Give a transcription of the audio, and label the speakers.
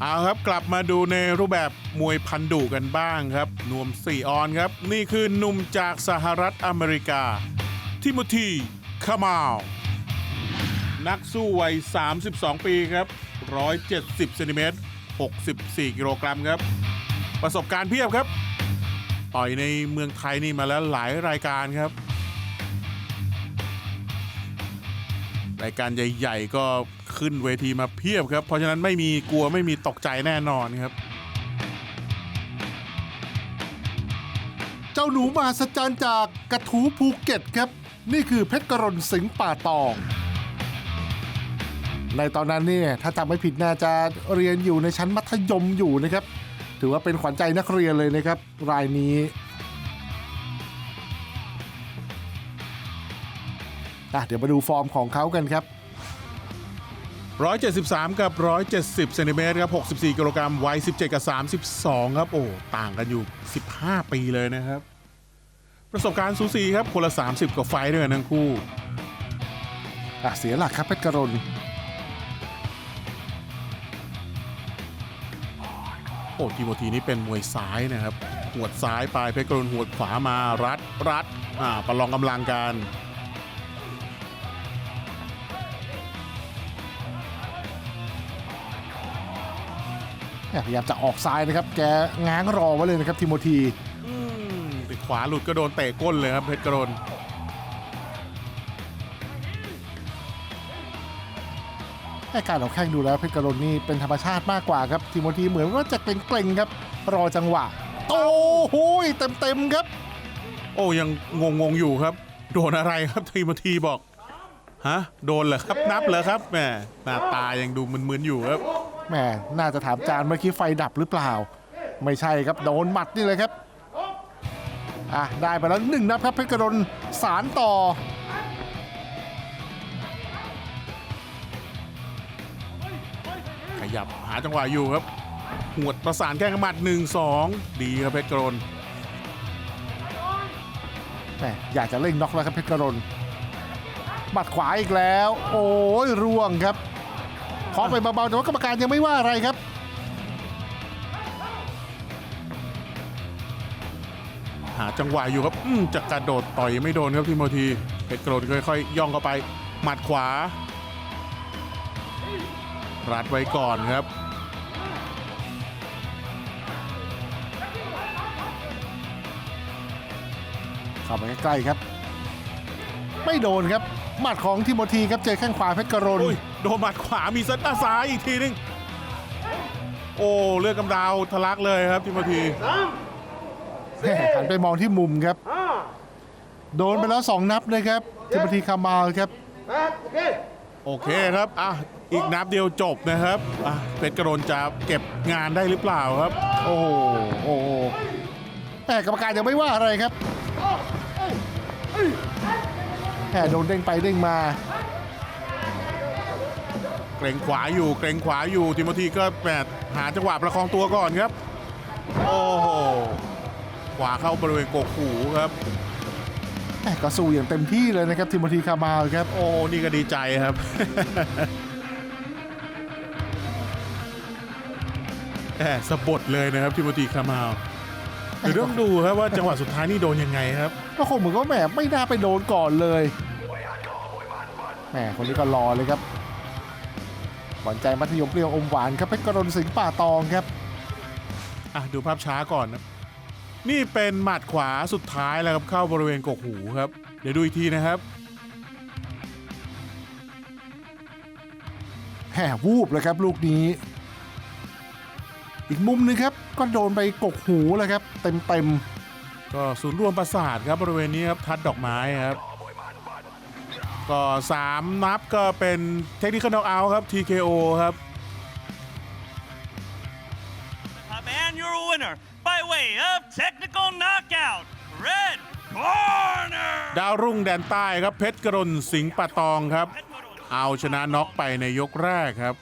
Speaker 1: เอาครับกลับมาดูในรูปแบบมวยพันดุกันบ้างครับนวมสี่ออนครับ นี่คือหนุ่มจากสหรัฐอเมริกา ทิโมธีคามาลนักสู้วัย 32 ปีครับ 170เซนติเมตร64 กิโลกรัมครับ ประสบการณ์เพียบครับ ต่อยในเมืองไทยนี่มาแล้วหลายรายการครับ รายการใหญ่ ๆ ก็ ขึ้นเวทีมาเพียบครับ เพราะฉะนั้นไม่มีกลัวไม่มีตกใจแน่นอนครับ
Speaker 2: เจ้าหนูมหัศจรรย์จากกระทูภูเก็ตครับ นี่คือเพชรกรณสิงห์ป่าตอง ในตอนนั้นเนี่ยถ้าจำไม่ผิดน่าจะเรียนอยู่ในชั้นมัธยมอยู่นะครับ ถือว่าเป็นขวัญใจนักเรียนเลยนะครับ รายนี้อะเดี๋ยวมาดูฟอร์มของเขากันครับ
Speaker 1: 173 กับ 170เซนติเมตรครับ 64 กิโลกรัมวัย 17 กับ 32 ครับ โอ้ ต่างกันอยู่ 15 ปีเลยนะครับ ประสบการณ์สูสีครับ คนละ 30 กว่าไฟด้วยกันทั้งคู่
Speaker 2: อะเสียหลักครับเพชรกรณ
Speaker 1: โอ้ทีโมทีนี่เป็นมวยซ้ายนะครับหวดซ้ายไปเพชรกรณหวดขวามารัดรัดอ่าประลองกำลังกัน
Speaker 2: พยายามจะออกซ้ายนะครับ แกง้างรอไว้เลยนะครับทิโมธี
Speaker 1: อืมติดขวาหลุดก็โดนเตะก้นเลยครับเพชรกรุณ
Speaker 2: ให้การออกแข้งดูแล้วเพชรกรณนี่เป็นธรรมชาติมากกว่าครับทิโมธีเหมือนว่าจะเกรงๆครับ รอจังหวะ โอ้โหเต็มๆครับ
Speaker 1: โอ้ยังงงงๆอยู่ครับ โดนอะไรครับทีโมทีบอกฮะโดนเหรอครับนับเหรอครับแหมหน้าตายังดูมึนๆอยู่ครับ
Speaker 2: แหมน่าจะถามจานเมื่อกี้ไฟดับหรือเปล่า ไม่ใช่ครับโดนหมัดนี่เลยครับอะได้ไปแล้วหนึ่งนับครับเพชรกรณสารต่อ
Speaker 1: ขยับหาจังหวะอยู่ครับ หวดประสานแข้งหมัดหนึ่งสองดีครับเพชรกรุณ
Speaker 2: แหมอยากจะเล่งน็อกแล้วครับเพชรกรณหมัดขวาอีกแล้ว โอ้ยร่วงครับ ขอไปเบาๆแต่ว่ากรรมการยังไม่ว่าอะไรครับ
Speaker 1: หาจังหวะอยู่ครับอืมจะกระโดดต่อยไม่โดนครับทีโมทีเพชรกรุณค่อยๆย่องเข้าไป หมัดขวา รัดไว้ก่อนครับ
Speaker 2: เข้าไปใกล้ๆครับ ไม่โดนครับ หมัดของทิโมธีครับเจอแข้งขวาเพชรกรณ
Speaker 1: โอ้ยโดนหมัดขวามีซัดหน้าซ้ายอีกทีนึง โอ้เลือดกำดาวทะลักเลยครับทีโมที
Speaker 2: แหม่หันไปมองที่มุมครับ โดนไปแล้วสองนับนะครับทิโมธีคามาลครับ
Speaker 1: โอเคครับ อะ อีกนับเดียวจบนะครับ อะ เพชรกรุณจะเก็บงานได้หรือเปล่าครับ
Speaker 2: โอ้โหโอ้โหแหม่กรรมการยังไม่ว่าอะไรครับ แหม่โดนเด้งไปเด้งมา
Speaker 1: เกรงขวาอยู่เกรงขวาอยู่ทิโมธีก็แปดหาจังหวะประคองตัวก่อนครับ โอ้โหขวาเข้าบริเวณกกหูครับ
Speaker 2: แหม่ก็สู้อย่างเต็มที่เลยนะครับทิโมธีคามาลครับ
Speaker 1: โอ้นี่ก็ดีใจครับแอบสะบดเลยนะครับทิโมธีคามาลเดี๋ยวต้องดูครับว่าจังหวะสุดท้ายนี่โดนยังไงครับ
Speaker 2: ก็คงเหมือนกับว่าแหมไม่น่าไปโดนก่อนเลย แหมคนนี้ก็รอเลยครับหวานใจมัธยมเปรี้ยวอมหวานครับเพชรกรณสิงห์ป่าตองครับ
Speaker 1: อะดูภาพช้าก่อนนะนี่เป็นหมัดขวาสุดท้ายแล้วครับเข้าบริเวณกกหูครับ เดี๋ยวดูอีกทีนะครับ
Speaker 2: แห่วูบเลยครับลูกนี้ อีกมุมหนึงครับ ก็โดนไปกกหูเลยครับ เต็มเต็ม
Speaker 1: ก็ศูนย์รวมประสาทครับบริเวณนี้ครับทัดดอกไม้ครับ ก็สามนับก็เป็นเทคนิค k น l อกเอาครับ TKO ครับ
Speaker 3: Uh, and your winner by way of technical knockout, red corner.
Speaker 1: ดาวรุ่งแดนใต้ครับเพชรกรณสิงห์ปะตองครับ เอาชนะน็อกไปในยกแรกครับ